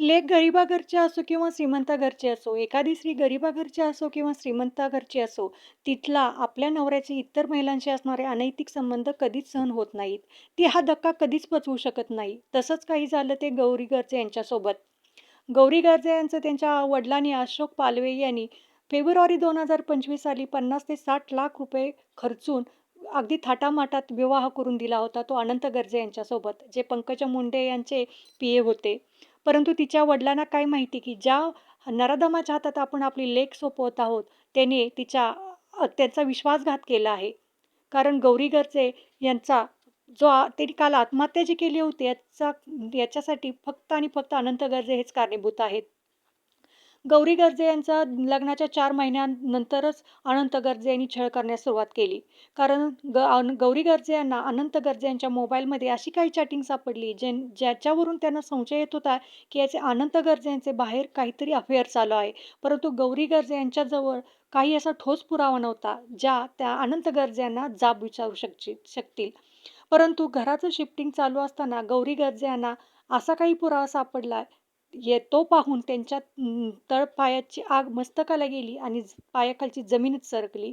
लेख गरिबाघरचे असो किंवा श्रीमंत घरचे असो, एखादी स्त्री गरिबाघरचे असो किंवा श्रीमंत घरची असो, तिथला आपल्या नवऱ्याचे इतर महिलांशी असणारे अनैतिक संबंध कधीच सहन होत नाहीत. ती हा धक्का कधीच पचवू शकत नाही. तसंच काही झालं ते गौरी गर्जे यांच्यासोबत. गौरी गर्जे यांचं त्यांच्या वडिलांनी अशोक पालवे यांनी फेब्रुवारी 2025 साली 50 ते साठ लाख रुपये खर्चून अगदी थाटामाटात विवाह करून दिला होता तो अनंत गर्जे यांच्यासोबत, जे पंकजा मुंडे यांचे पी-ए होते. परंतु तिच्या वडिलांना काय माहिती की ज्या नराधमाच्या हातात आपण आपली लेख सोपवत आहोत, त्याने तिच्या त्यांचा विश्वासघात केला आहे. कारण गौरी गर्जे यांचा जो त्यांनी काल आत्महत्या जी केली होती याचा याच्यासाठी फक्त आणि फक्त अनंत गर्जे हेच कारणीभूत आहेत. गौरी गर्जे यांचा लग्नाच्या चार महिन्यानंतरच अनंत गर्जे यांनी छळ करण्यास सुरुवात केली. कारण ग अन गौरी गर्जे यांना अनंत गर्जे यांच्या मोबाईलमध्ये अशी काही चॅटिंग सापडली जे ज्याच्यावरून त्यांना संशय येत होता की याचे अनंत गर्जे यांचे बाहेर काहीतरी अफेअर चालू आहे. परंतु गौरी गर्जे यांच्याजवळ काही असा ठोस पुरावा नव्हता, ज्या त्या अनंत गर्जे यांना जाब विचारू शकची शकतील. परंतु घराचं शिफ्टिंग चालू असताना गौरी गर्जे यांना असा काही पुरावा सापडला ये तो पाहून त्यांच्या तळपायाची आग मस्तकाला गेली आणि पायाखालची जमीनच सरकली.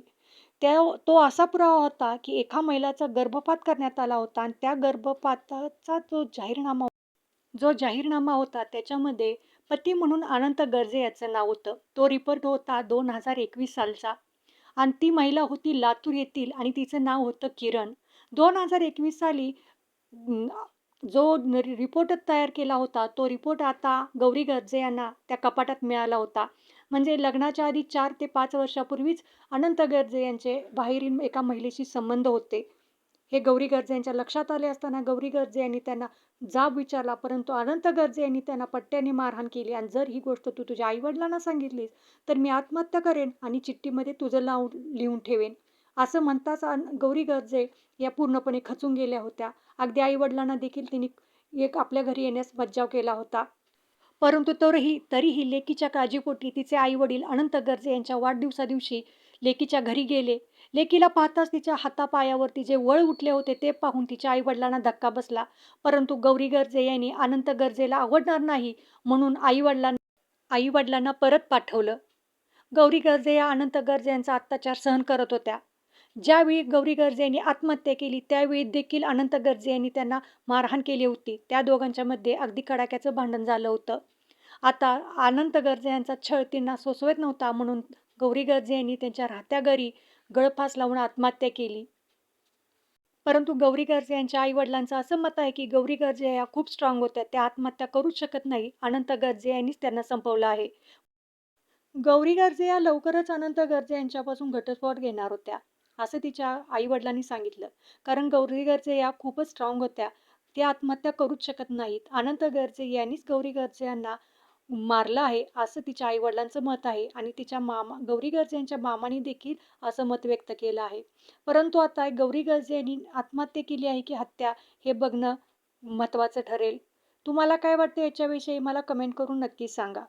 त्या तो असा पुरावा होता की एका महिलाचा गर्भपात करण्यात आला होता आणि त्या गर्भपाताचा जो जाहीरनामा जो जाहीरनामा होता त्याच्यामध्ये पती म्हणून अनंत गर्जे याचं नाव होतं. तो रिपोर्ट होता 2021 सालचा आणि ती महिला होती लातूर येथील आणि तिचं नाव होतं किरण. 2021 साली जो न रिपोर्ट तयार केला होता, तो रिपोर्ट आता गौरी गर्जे यांना त्या कपाटात मिळाला होता. म्हणजे लग्नाच्या आधी चार ते पाच वर्षापूर्वीच अनंत गर्जे यांचे बाहेरील एका महिलेशी संबंध होते. हे गौरी गर्जे यांच्या लक्षात आले असताना गौरी गर्जे यांनी त्यांना जाब विचारला, परंतु अनंत गर्जे यांनी त्यांना पट्ट्याने मारहाण केली आणि जर ही गोष्ट तू तुझ्या आईवडिलांना सांगितलीस, तर मी आत्महत्या करेन आणि चिठ्ठीमध्ये तुझं नाव लिहून ठेवेन. असं म्हणताच अन गौरी गर्जे या पूर्णपणे खचून गेल्या होत्या. अगदी आईवडिलांना देखील तिने एक आपल्या घरी येण्यास मज्जाव केला होता. परंतु तरीही तरीही लेकीच्या काळजीपोटी तिचे आई-वडील अनंत गर्जे यांच्या वाढदिवसादिवशी लेकीच्या घरी गेले. लेकीला पाहताच तिच्या हातापायावरती जे वळ उठले होते ते पाहून तिच्या आईवडिलांना धक्का बसला. परंतु गौरी गर्जे यांनी अनंत गर्जेला आवडणार नाही म्हणून आईवडिलांना आईवडिलांना परत पाठवलं. गौरी गर्जे या अनंत गर्जे यांचा अत्याचार सहन करत होत्या. ज्यावेळी गौरी गर्जे यांनी आत्महत्या केली त्यावेळी देखील अनंत गर्जे यांनी त्यांना मारहाण केली होती. त्या दोघांच्या मध्ये अगदी कडाक्याचं भांडण झालं होतं. आता अनंत गर्जे यांचा छळ त्यांना सोसवत नव्हता म्हणून गौरी गर्जे यांनी त्यांच्या राहत्या घरी गळफास लावून आत्महत्या केली. परंतु गौरी गर्जे यांच्या आई-वडिलांचं असं मत आहे की गौरी गर्जे या खूप स्ट्राँग होत्या. त्या आत्महत्या करूच शकत नाही. अनंत गर्जे यांनीच त्यांना संपवलं आहे. गौरी गर्जे या लवकरच अनंत गर्जे यांच्यापासून घटस्फोट घेणार होत्या, असं तिच्या आईवडिलांनी सांगितलं. कारण गौरी गर्जे या खूपच स्ट्राँग होत्या. त्या आत्महत्या करूच शकत नाहीत. अनंत गर्जे यांनीच गौरी गर्जे यांना मारलं आहे, असं तिच्या आईवडिलांचं मत आहे आणि तिच्या मामा गौरी गर्जे यांच्या मामाने देखील असं मत व्यक्त केलं आहे. परंतु आता गौरी गर्जे यांनी आत्महत्या केली आहे की हत्या हे बघणं महत्त्वाचं ठरेल. तुम्हाला काय वाटतं याच्याविषयी मला कमेंट करून नक्की सांगा.